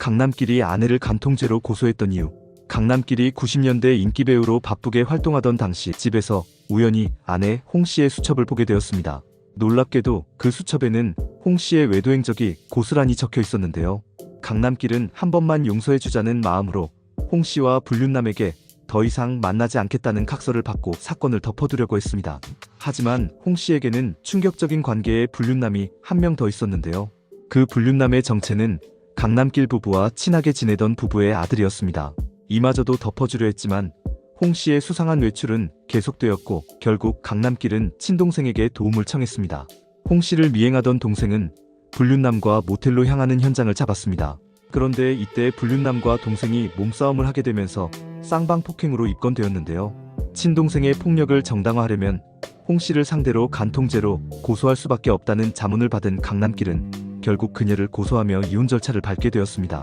강남길이 아내를 간통죄로 고소했던 이유. 강남길이 90년대 인기 배우로 바쁘게 활동하던 당시 집에서 우연히 아내 홍 씨의 수첩을 보게 되었습니다. 놀랍게도 그 수첩에는 홍 씨의 외도 행적이 고스란히 적혀 있었는데요. 강남길은 한 번만 용서해 주자는 마음으로 홍 씨와 불륜남에게 더 이상 만나지 않겠다는 각서를 받고 사건을 덮어두려고 했습니다. 하지만 홍 씨에게는 충격적인 관계의 불륜남이 한 명 더 있었는데요. 그 불륜남의 정체는 강남길 부부와 친하게 지내던 부부의 아들이었습니다. 이마저도 덮어주려 했지만 홍 씨의 수상한 외출은 계속되었고 결국 강남길은 친동생에게 도움을 청했습니다. 홍 씨를 미행하던 동생은 불륜남과 모텔로 향하는 현장을 잡았습니다. 그런데 이때 불륜남과 동생이 몸싸움을 하게 되면서 쌍방 폭행으로 입건되었는데요. 친동생의 폭력을 정당화하려면 홍 씨를 상대로 간통죄로 고소할 수밖에 없다는 자문을 받은 강남길은 결국 그녀를 고소하며 이혼 절차를 밟게 되었습니다.